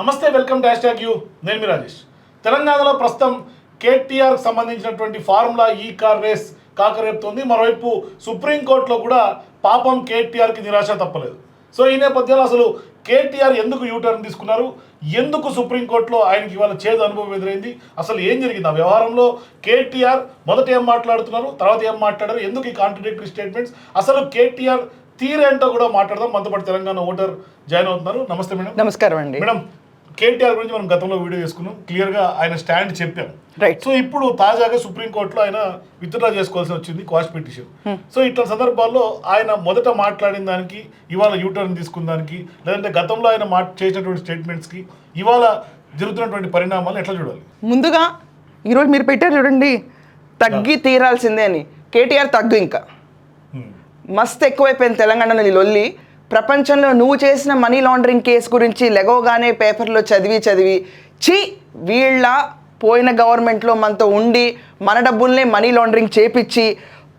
నమస్తే welcome dash tag you. నేను మీ రాజేష్. తెలంగాణలో ప్రస్తుతం కేటీఆర్ సంబంధించినటువంటి ఫార్ములా ఈ కార్ రేస్ కాకరేపుతోంది. మరోవైపు సుప్రీంకోర్టులో కూడా పాపం కేటీఆర్కి నిరాశ తప్పలేదు. సో ఈ నేపథ్యంలో అసలు కేటీఆర్ ఎందుకు యూటర్న్ తీసుకున్నారు? ఎందుకు సుప్రీంకోర్టులో ఆయనకి ఇవాళ చేదు అనుభవం ఎదురైంది? అసలు ఏం జరిగింది? ఆ వ్యవహారంలో కేటీఆర్ మొదట ఏం మాట్లాడుతున్నారు? తర్వాత ఏం మాట్లాడారు? ఎందుకు ఈ కాంట్రడిక్టరీ స్టేట్మెంట్స్? అసలు కేటీఆర్ తీరేంటో కూడా మాట్లాడదాం. మనతో పాటు తెలంగాణ ఓటర్ జాయిన్ అవుతున్నారు. నమస్తే మేడం. నమస్కారం అండి. మేడం కేటీఆర్ గురించి మనం గతంలో వీడియో చేసుకున్నాం. క్లియర్గా ఆయన స్టాండ్ చెప్పాం. సో ఇప్పుడు తాజాగా సుప్రీంకోర్టులో ఆయన విత్డ్రా చేసుకోవాల్సి వచ్చింది క్వాష్ పిటిషన్ సో ఇట్లా సందర్భాల్లో ఆయన మొదట మాట్లాడిన దానికి ఇవాళ యూటర్న్ తీసుకున్న దానికి లేదంటే గతంలో ఆయన మా చేసినటువంటి స్టేట్మెంట్స్కి ఇవాళ జరుగుతున్నటువంటి పరిణామాలు ఎట్లా చూడాలి? ముందుగా ఈరోజు మీరు పెట్టారు చూడండి తగ్గి తీరాల్సిందే అని. కేటీఆర్ తగ్గు ఇంకా. మస్తు ఎక్కువైపోయింది తెలంగాణలో లొల్లి. ప్రపంచంలో నువ్వు చేసిన మనీ లాండరింగ్ కేసు గురించి లెగవగానే పేపర్లో చదివి చదివి చి వీళ్ళ పోయిన గవర్నమెంట్లో మనతో ఉండి మన డబ్బుల్ని మనీ లాండరింగ్ చేపించి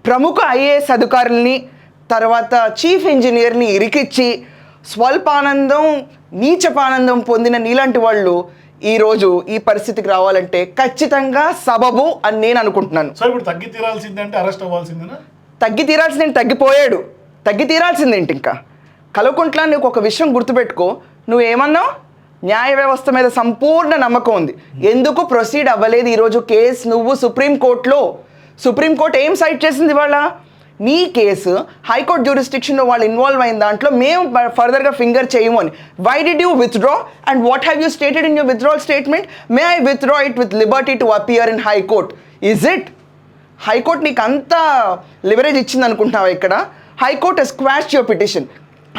ప్రముఖ ఐఏఎస్ అధికారుల్ని తర్వాత చీఫ్ ఇంజనీర్ని ఇరికిచ్చి స్వల్పానందం నీచపానందం పొందిన నీలాంటి వాళ్ళు ఈరోజు ఈ పరిస్థితికి రావాలంటే ఖచ్చితంగా సబబు అని నేను అనుకుంటున్నాను. సో ఇప్పుడు తగ్గి తీరాల్సిందే అంటే అరెస్ట్ అవ్వాల్సిందేనా? తగ్గి తీరాల్సింది తగ్గిపోయాడు. తగ్గి తీరాల్సిందేంటి ఇంకా? కలవకుంట్లా నీకు ఒక విషయం గుర్తుపెట్టుకో. నువ్వు ఏమన్నావు న్యాయ వ్యవస్థ మీద సంపూర్ణ నమ్మకం ఉంది. ఎందుకు ప్రొసీడ్ అవ్వలేదు ఈరోజు కేసు నువ్వు సుప్రీంకోర్టులో సుప్రీంకోర్టు ఏం సైట్ చేసింది ఇవాళ? నీ కేసు హైకోర్టు జ్యూరిస్టిక్షన్లో వాళ్ళు ఇన్వాల్వ్ అయిన దాంట్లో మేము ఫర్దర్గా ఫింగర్ చేయము అని. Why did you withdraw and what have you stated in your withdrawal statement may I withdraw it with liberty to appear in high court is it high court నీకు అంత leverage ఇచ్చింది అనుకుంటున్నావా ఇక్కడ? High court squash your petition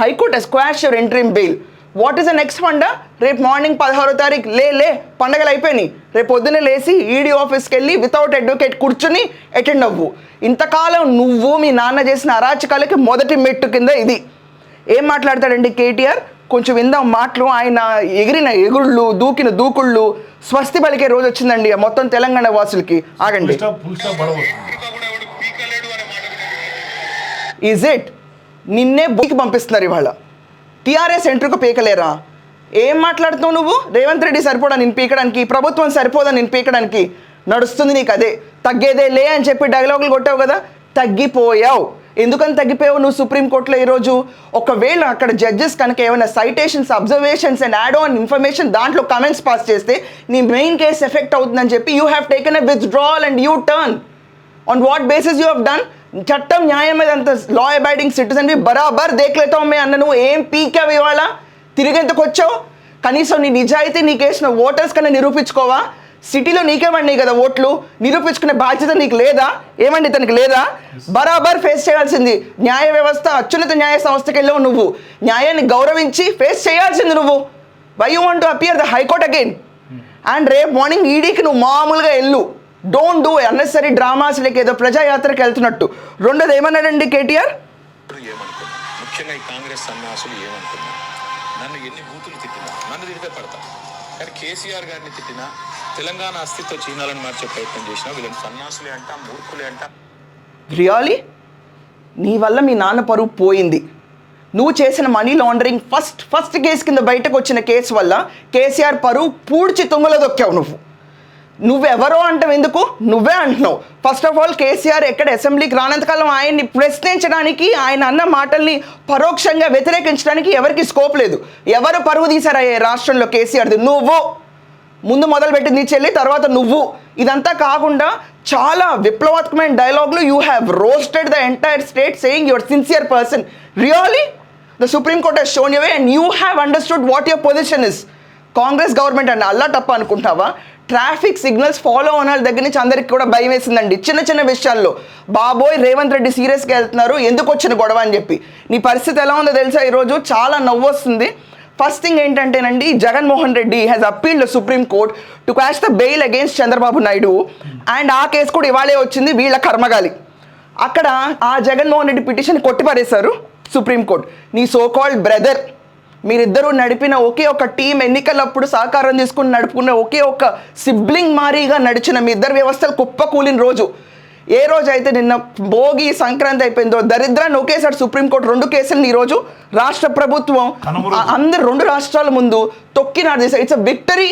high court squash your interim bail. What is the next funda రేపు morning పదహారో తారీఖు. లే లే పండగలు అయిపోయినాయి. రేపు పొద్దున్నే లేచి ఈడీ ఆఫీస్కి వెళ్ళి వితౌట్ అడ్వకేట్ కూర్చుని అటెండ్ అవ్వు. ఇంతకాలం నువ్వు మీ నాన్న చేసిన అరాచకాలకి మొదటి మెట్టు కింద ఇది. ఏం మాట్లాడతాడండి కేటీఆర్? కొంచెం విందాం మాటలు. ఆయన ఎగిరిన ఎగుళ్ళు దూకిన దూకుళ్ళు స్వస్తి పలికే రోజు వచ్చిందండి మొత్తం తెలంగాణ వాసులకి. ఆగండి. ఫుల్ స్టాప్ ఫుల్ స్టాప్ పడవచ్చు ఈజ్ ఇట్ నిన్నే బుక్కి పంపిస్తున్నారు ఇవాళ. టీఆర్ఎస్ ఎంట్రీకి పీకలేరా? ఏం మాట్లాడుతున్నావు నువ్వు? రేవంత్ రెడ్డి సరిపోడా నేను పీకడానికి? ప్రభుత్వం సరిపోదా నేను పీకడానికి? నడుస్తుంది నీకు అదే. తగ్గేదే లే అని చెప్పి డైలాగులు కొట్టావు కదా? తగ్గిపోయావు. ఎందుకని తగ్గిపోయావు? నువ్వు సుప్రీంకోర్టులో ఈరోజు ఒకవేళ అక్కడ జడ్జెస్ కనుక ఏమైనా citations observations and add on information దాంట్లో కమెంట్స్ పాస్ చేస్తే నీ మెయిన్ కేస్ ఎఫెక్ట్ అవుతుందని చెప్పి you have taken a withdrawal and U turn on what basis you have done చట్టం న్యాయం మీద అంత లా అబైడింగ్ సిటిజన్ బరాబర్ దేఖలేతావు మే అన్న నువ్వు ఏం పీకావు ఇవాళ? తిరిగెంతకు వచ్చావు కనీసం నీ నిజాయితీ నీకు వేసిన ఓటర్స్ కన్నా నిరూపించుకోవా? సిటీలో నీకే పడినాయి కదా ఓట్లు? నిరూపించుకునే బాధ్యత నీకు లేదా? ఏమండి ఇతనికి లేదా? బరాబర్ ఫేస్ చేయాల్సింది. న్యాయ వ్యవస్థ అత్యున్నత న్యాయ సంస్థకి వెళ్ళావు నువ్వు. న్యాయాన్ని గౌరవించి ఫేస్ చేయాల్సింది నువ్వు. Why you want to appear the high court again and రేపు మార్నింగ్ ఈడీకి నువ్వు మామూలుగా వెళ్ళు. డోంట్ డూ అన్నెసరీ డ్రామాస్ లేక ఏదో ప్రజాయాత్రకు వెళ్తున్నట్టు. రెండోది ఏమన్నాడండి కేటీఆర్? ముఖ్యంగా ఈ కాంగ్రెస్ సన్యాసులు ఏమనుకున్నా నన్ను ఎన్ని బూతులు తిట్టినా నన్ను పడతా. కానీ కేసీఆర్ గారిని తిట్టినా తెలంగాణ అస్తిత్వ మార్చే ప్రయత్నం చేసినా వీళ్ళని సన్యాసులే అంట మూర్ఖులే అంట. రియాలీ నీ వల్ల మీ నాన్న పరువు పోయింది. నువ్వు చేసిన money laundering first first case కింద బయటకు వచ్చిన కేసు వల్ల కేసీఆర్ పరువు పూడ్చి తుంగలో దొక్కావు నువ్వు. నువ్వెవరో అంటావు ఎందుకు? నువ్వే అంటున్నావు. ఫస్ట్ ఆఫ్ ఆల్ కేసీఆర్ ఎక్కడ అసెంబ్లీకి రానంతకాలం ఆయన్ని ప్రశ్నించడానికి ఆయన అన్న మాటల్ని పరోక్షంగా వ్యతిరేకించడానికి ఎవరికి స్కోప్ లేదు. ఎవరు పరువు తీశారా రాష్ట్రంలో కేసీఆర్ది? నువ్వు. ముందు మొదలుపెట్టి నీ చెల్లి తర్వాత నువ్వు. ఇదంతా కాకుండా చాలా విప్లవాత్మకమైన డైలాగ్లు you have roasted the entire state saying your sincere person really the supreme court he's shown you've and you have understood what your position is Congress government and అల్లా తప్ప అనుకుంటావా? ట్రాఫిక్ సిగ్నల్స్ ఫాలో అయిన వాళ్ళ దగ్గర నుంచి అందరికి కూడా భయం వేసిందండి. చిన్న చిన్న విషయాల్లో. బాబోయ్ రేవంత్ రెడ్డి సీరియస్గా వెళ్తున్నారు ఎందుకు వచ్చిన గొడవ అని చెప్పి. నీ పరిస్థితి ఎలా ఉందో తెలుసా? ఈరోజు చాలా నవ్వు వస్తుంది. ఫస్ట్ థింగ్ ఏంటంటేనండి Jaganmohan Reddy has appealed supreme court to quash the bail against Chandrababu Naidu. And ఆ కేసు కూడా ఇవాళే వచ్చింది వీళ్ళ కర్మగాలి. అక్కడ ఆ జగన్మోహన్ రెడ్డి పిటిషన్ కొట్టిపారేశారు సుప్రీంకోర్టు నీ సో కాల్డ్ బ్రదర్ మీరిద్దరూ నడిపిన ఒకే ఒక టీం ఎన్నికలప్పుడు సహకారం తీసుకుని నడుపుకున్న ఒకే ఒక సిబ్లింగ్ మారీగా నడిచిన మీ ఇద్దరు వ్యవస్థలు కుప్ప కూలిన రోజు. ఏ రోజు అయితే నిన్న భోగి సంక్రాంతి అయిపోయిందో దరిద్రాన్ని ఒకేసారి సుప్రీంకోర్టు రెండు కేసులను ఈరోజు రాష్ట్ర ప్రభుత్వం అందరు రెండు రాష్ట్రాల ముందు తొక్కినాడు it's a victory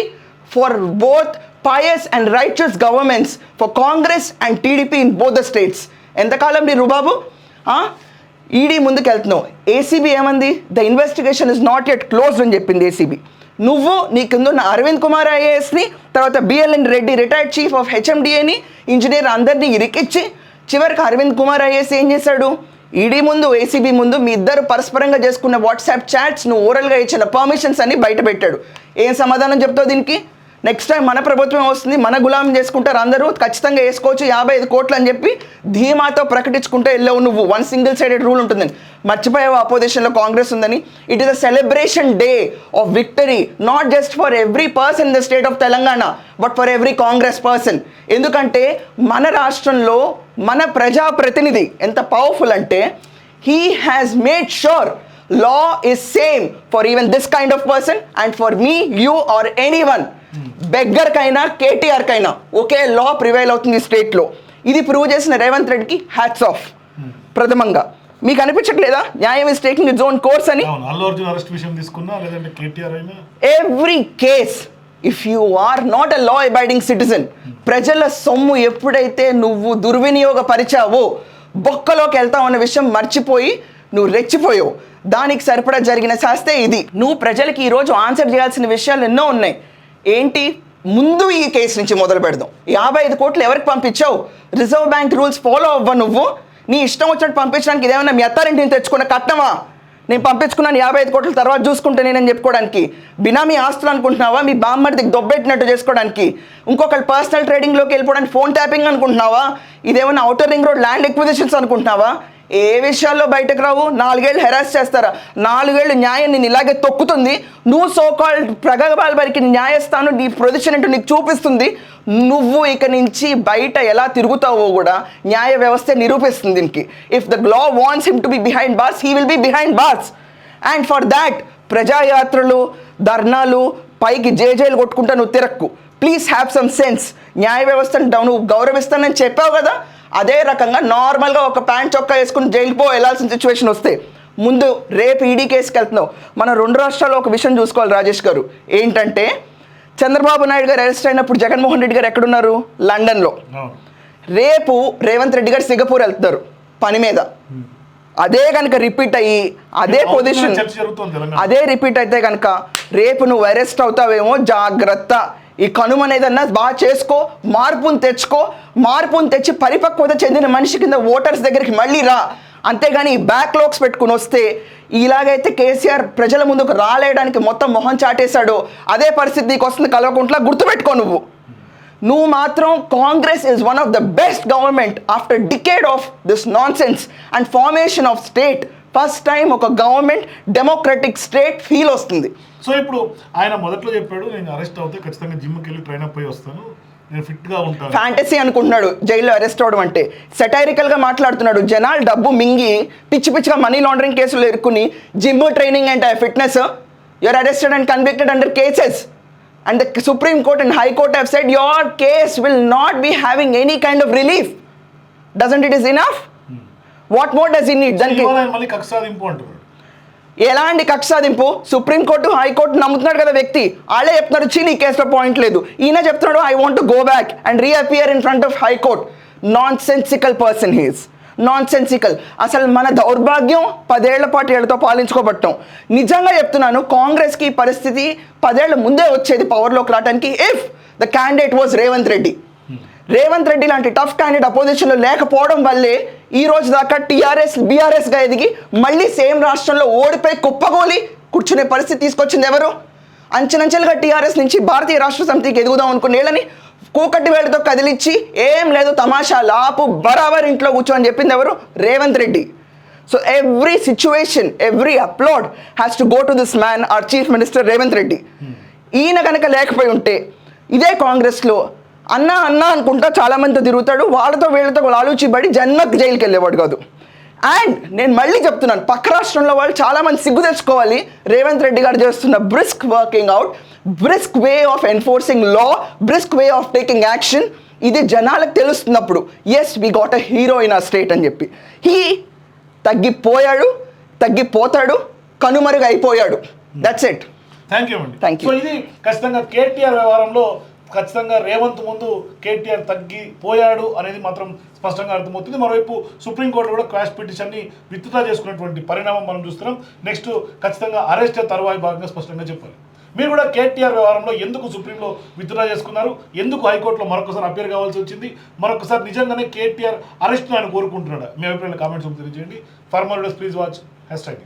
for both pious and righteous governments for Congress and TDP in both the states ఎంతకాలం నీ రుబాబు? ఈడీ ముందుకు వెళ్తున్నావు ఏసీబీ ఏమంది? The investigation is not at close అని చెప్పింది ఏసీబీ నువ్వు నీ కింద ఉన్న అరవింద్ కుమార్ ఐఏఎస్ని తర్వాత BLN Reddy retired chief of హెచ్ఎండిఏని engineer అందరినీ ఇరికిచ్చి చివరికి అరవింద్ కుమార్ ఐఏఎస్ ఏం చేశాడు? ఈడీ ముందు ఏసీబీ ముందు మీ ఇద్దరు పరస్పరంగా చేసుకున్న వాట్సాప్ చాట్స్ నువ్వు ఓరల్గా ఇచ్చిన పర్మిషన్స్ అని బయట పెట్టాడు. ఏం సమాధానం చెప్తావు దీనికి? నెక్స్ట్ టైం మన ప్రభుత్వం వస్తుంది మన గులాం చేసుకుంటారు అందరూ ఖచ్చితంగా వేసుకోవచ్చు యాభై ఐదు కోట్లు అని చెప్పి ధీమాతో ప్రకటించుకుంటే వెళ్ళవు నువ్వు. వన్ సింగిల్ సైడెడ్ రూల్ ఉంటుందని మర్చిపోయావు అపోజిషన్లో కాంగ్రెస్ ఉందని? It is a celebration day of victory not just for every person in the state of Telangana but for every Congress person ఎందుకంటే మన రాష్ట్రంలో మన ప్రజాప్రతినిధి ఎంత పవర్ఫుల్ అంటే he has made sure law is same for even this kind of person and for me you are any one బెగ్గర్కైనా కేటీఆర్కైనా ఒకే law prevail అవుతుంది స్టేట్లో ఇది ప్రూవ్ చేసిన రేవంత్ రెడ్డికి హ్యాట్స్ ఆఫ్ ప్రథమంగా. మీకు అనిపించట్లేదా? న్యాయం is taking its own course అని? Every case if you are not a law abiding citizen ప్రజల సొమ్ము ఎప్పుడైతే నువ్వు దుర్వినియోగపరిచావో బొక్కలోకి వెళ్తావు అన్న విషయం మర్చిపోయి నువ్వు రెచ్చిపోయావు. దానికి సరిపడా జరిగిన శాస్తే ఇది. నువ్వు ప్రజలకి ఈరోజు ఆన్సర్ చేయాల్సిన విషయాలు ఎన్నో ఉన్నాయి. ఏంటి? ముందు ఈ కేసు నుంచి మొదలు పెడదాం. యాభై ఐదు కోట్లు ఎవరికి పంపించావు? రిజర్వ్ బ్యాంక్ రూల్స్ ఫాలో అవ్వ నువ్వు. నీ ఇష్టం వచ్చినట్టు పంపించడానికి ఇదేమన్నా మీ అత్తారింటిని తెచ్చుకున్న కట్టమా నేను పంపించుకున్నాను యాభై ఐదు కోట్ల తర్వాత చూసుకుంటే నేనని చెప్పుకోవడానికి. బినామీ ఆస్తులు అనుకుంటున్నావా? మీ బామ్మడికి దొబ్బెట్టినట్టు చేసుకోవడానికి. ఇంకొకటి పర్సనల్ ట్రేడింగ్లోకి వెళ్ళిపోవడానికి ఫోన్ ట్యాపింగ్ అనుకుంటున్నావా? ఇదేమైనా outer ring road land acquisitions అనుకుంటున్నావా? ఏ విషయాల్లో బయటకు రావు? నాలుగేళ్ళు హెరాస్ చేస్తారా? నాలుగేళ్ళు న్యాయం నేను ఇలాగే తొక్కుతుంది. నువ్వు సో కాల్డ్ ప్రగల్భాలు బరికి న్యాయస్థానం నీ ప్రొజిషన్ అంటూ నీకు చూపిస్తుంది. నువ్వు ఇక నుంచి బయట ఎలా తిరుగుతావో కూడా న్యాయ వ్యవస్థ నిరూపిస్తుంది దీనికి. If the law wants him to be behind bars he will be behind bars and for that ప్రజాయాత్రలు ధర్నాలు పైకి జేజేలు కొట్టుకుంటా నువ్వు తిరక్కు. ప్లీజ్ హ్యావ్ సమ్ సెన్స్ న్యాయ వ్యవస్థను నువ్వు గౌరవిస్తానని చెప్పావు కదా? అదే రకంగా నార్మల్గా ఒక ప్యాంట్ చొక్కా వేసుకుని జైలుకి పో వెళ్ళాల్సిన సిచ్యువేషన్ వస్తే. ముందు రేపు ఈడీ కేసుకి వెళ్తున్నావు. మన రెండు రాష్ట్రాల్లో ఒక విషయం చూసుకోవాలి రాజేష్ గారు. ఏంటంటే చంద్రబాబు నాయుడు గారు అరెస్ట్ అయినప్పుడు జగన్మోహన్ రెడ్డి గారు ఎక్కడున్నారు? లండన్లో. రేపు రేవంత్ రెడ్డి గారు సింగపూర్ వెళ్తున్నారు పని మీద. అదే కనుక రిపీట్ అయ్యి అదే పొజిషన్ అదే రిపీట్ అయితే కనుక రేపు నువ్వు అరెస్ట్ అవుతావేమో జాగ్రత్త. ఈ కనుమ అనేదన్నా బాగా చేసుకో మార్పును తెచ్చుకో మార్పును తెచ్చి పరిపక్వత చెందిన మనిషి కింద ఓటర్స్ దగ్గరికి మళ్ళీ రా. అంతేగాని బ్యాక్ బ్యాక్లాగ్స్ పెట్టుకుని వస్తే ఇలాగైతే కేసీఆర్ ప్రజల ముందుకు రాలేయడానికి మొత్తం మొహం చాటేశాడో. అదే పరిస్థితి నీకు వస్తుంది కలవకుంట్లా గుర్తుపెట్టుకో నువ్వు. నువ్వు మాత్రం Congress is one of the best government after decade of this nonsense and formation of state first time ఒక గవర్నమెంట్ డెమోక్రటిక్ స్టేట్ ఫీల్ వస్తుంది. సో ఇప్పుడు ఆయన మొదట్లో చెప్పాడు నేను అరెస్ట్ అవుతే ఖచ్చితంగా జిమ్కి వెళ్ళి ట్రైన్ అప్ అయి వస్తాను. ఫ్యాంటసీ అనుకుంటున్నాడు జైల్లో అరెస్ట్ అవడం అంటే. Satirical గా మాట్లాడుతున్నాడు జనాలు డబ్బు మింగి పిచ్చి పిచ్చిగా మనీ లాండరింగ్ కేసులు ఎరుక్కుని gym training and fitness? You're arrested and convicted under cases and the supreme court and high court have said your case will not be having any kind of relief doesn't it is enough what more does in it దానికి ఎలాంటి కక్ష సాధింపు supreme court high court నమ్ముతున్నాడు కదా వ్యక్తి. వాళ్ళే చెప్తున్నారు చీ నీ కేసులో పాయింట్ లేదు. ఈయన చెప్తున్నాడు I want go back and reappear in front of high court nonsensical person he's nonsensical అసలు మన దౌర్భాగ్యం పదేళ్ళ పాటు వీళ్ళతో పాలించుకోబట్టం. నిజంగా చెప్తున్నాను కాంగ్రెస్కి ఈ పరిస్థితి పదేళ్ళ ముందే వచ్చేది పవర్లోకి రావడానికి if the candidate was Revanth Reddy Revanth Reddy లాంటి టఫ్ క్యాండిడేట్ అపోజిషన్లో లేకపోవడం వల్లే ఈ రోజు దాకా టీఆర్ఎస్ బీఆర్ఎస్గా ఎదిగి మళ్ళీ సేమ్ రాష్ట్రంలో ఓడిపోయి కుప్పగోలి కూర్చునే పరిస్థితి తీసుకొచ్చింది ఎవరు? అంచెలంచెలుగా టీఆర్ఎస్ నుంచి భారతీయ రాష్ట్ర సమితికి ఎదుగుదాం అనుకునేళ్ళని కూకటి కూకట్టి కదిలిచ్చి ఏం లేదు తమాషా లాపు బరాబర్ ఇంట్లో కూర్చో అని చెప్పింది ఎవరు? Revanth Reddy. So every situation every upload has to go to this man our chief minister Revanth Reddy. ఈయన కనుక లేకపోయి ఉంటే ఇదే కాంగ్రెస్లో అన్న అన్న అనుకుంటా చాలా మందితో తిరుగుతాడు. వాళ్ళతో వీళ్ళతో ఆలోచిబడి జన్మకు జైలుకి వెళ్ళేవాడు కాదు. అండ్ నేను మళ్ళీ చెప్తున్నాను పక్క రాష్ట్రంలో వాళ్ళు చాలా మంది సిగ్గు తెచ్చుకోవాలి. రేవంత్ రెడ్డి గారు చేస్తున్న brisk working out brisk way of enforcing law brisk way of taking action ఇది జనాలకు తెలుస్తున్నప్పుడు yes we got a hero in a state అని చెప్పి. హీ తగ్గిపోయాడు తగ్గిపోతాడు కనుమరుగు అయిపోయాడు that's it thank you you. So ఇది ఖచ్చితంగా కేటీఆర్ వ్యవహారంలో ఖచ్చితంగా రేవంత్ ముందు కేటీఆర్ తగ్గిపోయాడు అనేది మాత్రం స్పష్టంగా అర్థమవుతుంది. మరోవైపు సుప్రీంకోర్టు కూడా క్వాష్ పిటిషన్ని విత్డ్రా చేసుకున్నటువంటి పరిణామం మనం చూస్తున్నాం. నెక్స్ట్ ఖచ్చితంగా అరెస్ట్ తరువాయి భాగంగా స్పష్టంగా చెప్పాలి. మీరు కూడా కేటీఆర్ వ్యవహారంలో ఎందుకు సుప్రీంలో విత్డ్రా చేసుకున్నారు? ఎందుకు హైకోర్టులో మరొకసారి అపేర్ కావాల్సి వచ్చింది? మరొకసారి నిజంగానే కేటీఆర్ అరెస్ట్ ఆయన కోరుకుంటున్నాడు? మీ అభిప్రాయాలు కామెంట్స్ తెలియజేయండి. Farmer please watch. Hash tag.